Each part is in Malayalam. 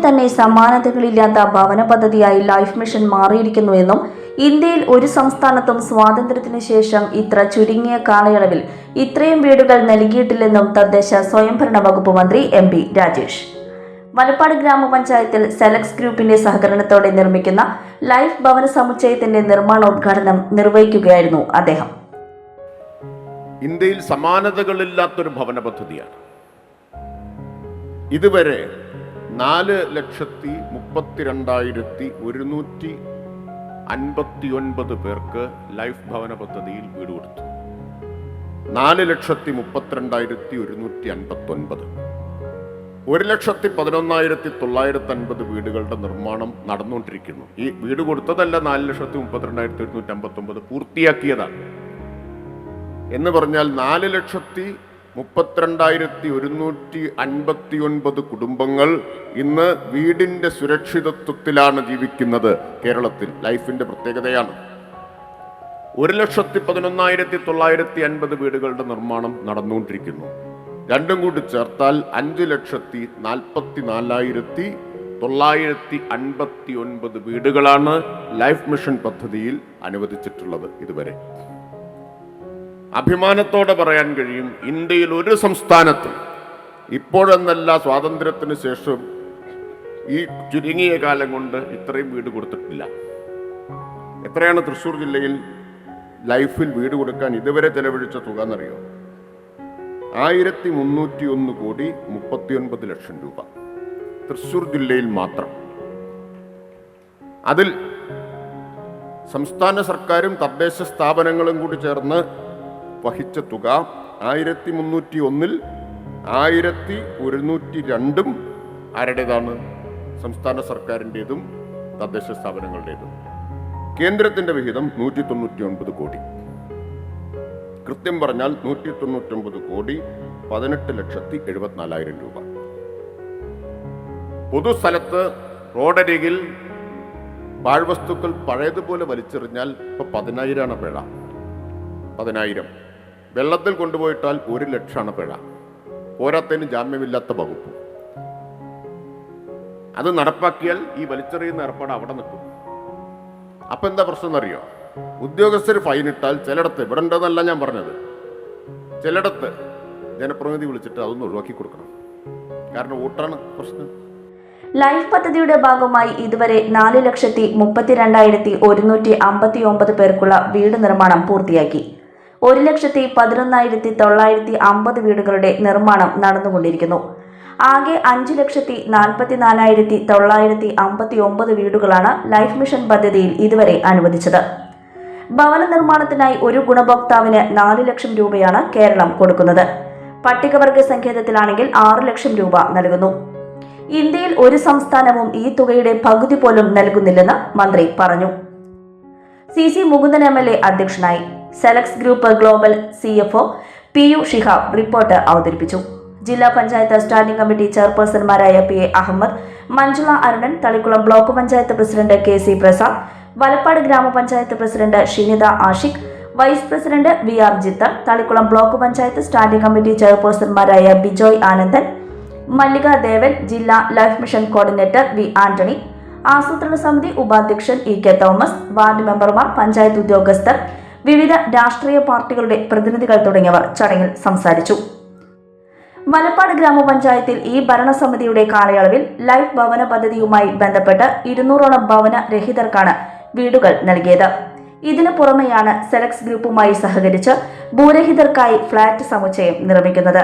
തന്നെ സമാനതകളില്ലാത്ത ഭവന പദ്ധതിയായി ലൈഫ് മിഷൻ മാറിയിരിക്കുന്നുവെന്നും ഇന്ത്യയിൽ ഒരു സംസ്ഥാനത്തും സ്വാതന്ത്ര്യത്തിന് ശേഷം ഇത്ര ചുരുങ്ങിയ കാലയളവിൽ ഇത്രയും വീടുകൾ നൽകിയിട്ടില്ലെന്നും തദ്ദേശ സ്വയംഭരണ വകുപ്പ് മന്ത്രി എം പി രാജേഷ്. വലപ്പാട് ഗ്രാമപഞ്ചായത്തിൽ സെലക്സ് ഗ്രൂപ്പിന്റെ സഹകരണത്തോടെ നിർമ്മിക്കുന്ന ലൈഫ് ഭവന സമുച്ചയത്തിന്റെ നിർമ്മാണോദ്ഘാടനം നിർവഹിക്കുകയായിരുന്നു അദ്ദേഹം. ഇന്ത്യയിൽ സമാനതകളില്ലാത്തൊരു ഭവന പദ്ധതിയാണ്. ഇതുവരെ നാല് ലക്ഷത്തി മുപ്പത്തിരണ്ടായിരത്തി ഒരുന്നൂറ്റി അൻപത്തി ഒൻപത് പേർക്ക് ലൈഫ് ഭവന പദ്ധതിയിൽ വീട് കൊടുത്തു. നാല് ലക്ഷത്തി മുപ്പത്തിരണ്ടായിരത്തി ഒരുന്നൂറ്റി അൻപത്തി ഒൻപത് ഒരു ലക്ഷത്തി പതിനൊന്നായിരത്തി തൊള്ളായിരത്തി അൻപത് വീടുകളുടെ നിർമ്മാണം നടന്നുകൊണ്ടിരിക്കുന്നു. ഈ വീട് കൊടുത്തതല്ല നാല് ലക്ഷത്തി മുപ്പത്തിരണ്ടായിരത്തി ഒരുന്നൂറ്റി അമ്പത്തി ഒമ്പത് പൂർത്തിയാക്കിയതാണ്. എന്ന് പറഞ്ഞാൽ നാല് ലക്ഷത്തി മുപ്പത്തിരണ്ടായിരത്തി ഒരുന്നൂറ്റി അൻപത്തി ഒൻപത് കുടുംബങ്ങൾ ഇന്ന് വീടിന്റെ സുരക്ഷിതത്വത്തിലാണ് ജീവിക്കുന്നത്. കേരളത്തിൽ ലൈഫിന്റെ പ്രത്യേകതയാണ്. ഒരു ലക്ഷത്തി പതിനൊന്നായിരത്തി തൊള്ളായിരത്തി അൻപത് വീടുകളുടെ നിർമ്മാണം നടന്നുകൊണ്ടിരിക്കുന്നു. രണ്ടും കൂടി ചേർത്താൽ അഞ്ച് ലക്ഷത്തി നാൽപ്പത്തി നാലായിരത്തി തൊള്ളായിരത്തി അൻപത്തി ഒൻപത് വീടുകളാണ് ലൈഫ് മിഷൻ പദ്ധതിയിൽ അനുവദിച്ചിട്ടുള്ളത് ഇതുവരെ. അഭിമാനത്തോടെ പറയാൻ കഴിയും ഇന്ത്യയിൽ ഒരു സംസ്ഥാനത്തും ഇപ്പോഴെന്നല്ല സ്വാതന്ത്ര്യത്തിന് ശേഷം ഈ ചുരുങ്ങിയ കാലം കൊണ്ട് ഇത്രയും വീട് കൊടുത്തിട്ടില്ല. എത്രയാണ് തൃശ്ശൂർ ജില്ലയിൽ ലൈഫിൽ വീട് കൊടുക്കാൻ ഇതുവരെ ചെലവഴിച്ച തുക എന്നറിയോ? ആയിരത്തി മുന്നൂറ്റി ഒന്ന് കോടി മുപ്പത്തിയൊൻപത് ലക്ഷം രൂപ. തൃശ്ശൂർ ജില്ലയിൽ മാത്രം. അതിൽ സംസ്ഥാന സർക്കാരും തദ്ദേശ സ്ഥാപനങ്ങളും കൂടി ചേർന്ന് വഹിച്ച തുക ആയിരത്തി മുന്നൂറ്റി ഒന്നിൽ ആയിരത്തി ഒരുന്നൂറ്റി രണ്ടും ആരുടേതാണ്? സംസ്ഥാന സർക്കാരിന്റെതും തദ്ദേശ സ്ഥാപനങ്ങളുടേതും. കേന്ദ്രത്തിന്റെ വിഹിതം നൂറ്റി തൊണ്ണൂറ്റി ഒൻപത് കോടി. കൃത്യം പറഞ്ഞാൽ നൂറ്റി തൊണ്ണൂറ്റി ഒമ്പത് കോടി പതിനെട്ട് ലക്ഷത്തി എഴുപത്തിനാലായിരം രൂപ. പൊതുസ്ഥലത്ത് റോഡരികിൽ പാഴ്വസ്തുക്കൾ പഴയതുപോലെ വലിച്ചെറിഞ്ഞാൽ ഇപ്പൊ പതിനായിരമാണ് പിഴ. പതിനായിരം. വെള്ളത്തിൽ കൊണ്ടുപോയിട്ടാൽ ഒരു ലക്ഷമാണ് പിഴ. പോരാത്തതിന് ജാമ്യമില്ലാത്ത വകുപ്പ്. അത് നടപ്പാക്കിയാൽ ഈ വലിച്ചെറിയുന്ന ഏർപ്പാട് അവിടെ നിൽക്കും. അപ്പൊ എന്താ പ്രശ്നം എന്നറിയോ? ഉദ്യോഗസ്ഥർ ഫൈൻ ഇട്ടാൽ ചിലയിടത്ത് ഇവിടെ ഉണ്ടെന്നല്ല ഞാൻ പറഞ്ഞത്. ചിലയിടത്ത് ജനപ്രതിനിധി വിളിച്ചിട്ട് അതൊന്ന് ഒഴിവാക്കി കൊടുക്കണം. കാരണം വോട്ടാണ് പ്രശ്നം. ലൈഫ് പദ്ധതിയുടെ ഭാഗമായി ഇതുവരെ നാല് ലക്ഷത്തി മുപ്പത്തിരണ്ടായിരത്തി ഒരുന്നൂറ്റി അമ്പത്തി ഒമ്പത് പേർക്കുള്ള വീട് നിർമ്മാണം പൂർത്തിയാക്കി. ഒരു ലക്ഷത്തി പതിനൊന്നായിരത്തി തൊള്ളായിരത്തി അമ്പത് വീടുകളുടെ നിർമ്മാണം നടന്നുകൊണ്ടിരിക്കുന്നു. ആകെ അഞ്ച് ലക്ഷത്തി നാൽപ്പത്തി നാലായിരത്തി തൊള്ളായിരത്തി അമ്പത്തി ഒമ്പത് വീടുകളാണ് ലൈഫ് മിഷൻ പദ്ധതിയിൽ ഇതുവരെ അനുവദിച്ചത്. ഭവന നിർമ്മാണത്തിനായി ഒരു ഗുണഭോക്താവിന് നാല് ലക്ഷം രൂപയാണ് കേരളം കൊടുക്കുന്നത്. പട്ടികവർഗ സങ്കേതത്തിലാണെങ്കിൽ ആറ് ലക്ഷം രൂപ നൽകുന്നു. ഇന്ത്യയിൽ ഒരു സംസ്ഥാനവും ഈ തുകയുടെ പകുതി പോലും നൽകുന്നില്ലെന്ന് മന്ത്രി പറഞ്ഞു. C C Mukundan M L A അധ്യക്ഷനായി. Selex group global C F O P U Shihab report അവതരിപ്പിച്ചു. ജില്ലാ panchayat standing committee ചെയർപേഴ്സൺമാരായ P A Ahmed Manjula Arunan Thalikkulam block panchayat president K C Prasad Valappad grama panchayat president Shinitha Ashiq vice president V R Jitha Thalikkulam block panchayat standing committee ചെയർപേഴ്സൺമാരായ Bijoy Anandan Mallika Devan ജില്ലാ life mission coordinator V Antony ആസൂത്രണ സമിതി ഉപാധ്യക്ഷൻ ഇ കെ തോമസ് വാർഡ് മെമ്പർമാർ പഞ്ചായത്ത് ഉദ്യോഗസ്ഥർ വിവിധ രാഷ്ട്രീയ പാർട്ടികളുടെ പ്രതിനിധികൾ തുടങ്ങിയവർ ചടങ്ങിൽ സംസാരിച്ചു. വലപ്പാട് ഗ്രാമപഞ്ചായത്തിൽ ഈ ഭരണസമിതിയുടെ കാലയളവിൽ ലൈഫ് ഭവന പദ്ധതിയുമായി ബന്ധപ്പെട്ട് ഇരുന്നൂറോളം ഭവന രഹിതർക്കാണ് വീടുകൾ നൽകിയത്. ഇതിനു പുറമെയാണ് സെലക്സ് ഗ്രൂപ്പുമായി സഹകരിച്ച് ഭൂരഹിതർക്കായി ഫ്ളാറ്റ് സമുച്ചയം നിർമ്മിക്കുന്നത്.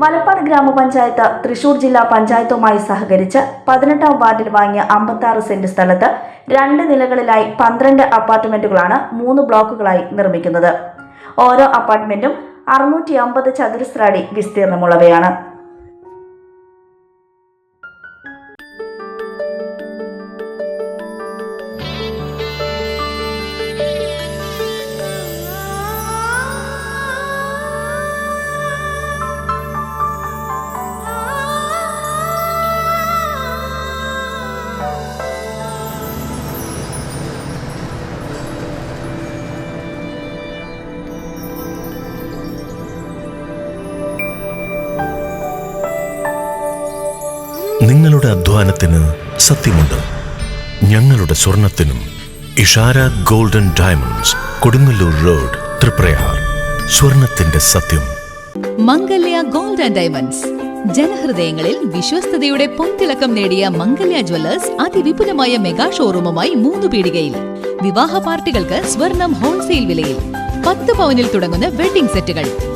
വലപ്പാട് ഗ്രാമപഞ്ചായത്ത് തൃശൂർ ജില്ലാ പഞ്ചായത്തുമായി സഹകരിച്ച് പതിനെട്ടാം വാർഡിൽ വാങ്ങിയ അമ്പത്താറ് സെന്റ് സ്ഥലത്ത് രണ്ട് നിലകളിലായി പന്ത്രണ്ട് അപ്പാർട്ട്മെന്റുകളാണ് മൂന്ന് ബ്ലോക്കുകളായി നിർമ്മിക്കുന്നത്. ഓരോ അപ്പാർട്ട്മെന്റും അറുന്നൂറ്റി അമ്പത് ചതുരശ്ര അടി വിസ്തീർണമുള്ളവയാണ്. നിങ്ങളുടെ അധ്വാനത്തിന് സത്യമുണ്ട്. ഞങ്ങളുടെ സ്വർണത്തിനും Ishara golden diamonds Kodungallur road Triprayar. സ്വർണത്തിന്റെ സത്യം. Mangalya gold and diamonds. ജനഹൃദയങ്ങളിൽ വിശ്വസ്തയുടെ പൊൻതിളക്കം നേടിയ മംഗല്യ ജ്വല്ലേഴ്സ് അതിവിപുലമായ മെഗാ ഷോറൂമുമായി മൂന്ന് പീടികയിൽ. വിവാഹ പാർട്ടികൾക്ക് സ്വർണം ഹോൾസെയിൽ വിലയിൽ. പത്ത് പവനിൽ തുടങ്ങുന്ന വെഡിംഗ് സെറ്റുകൾ.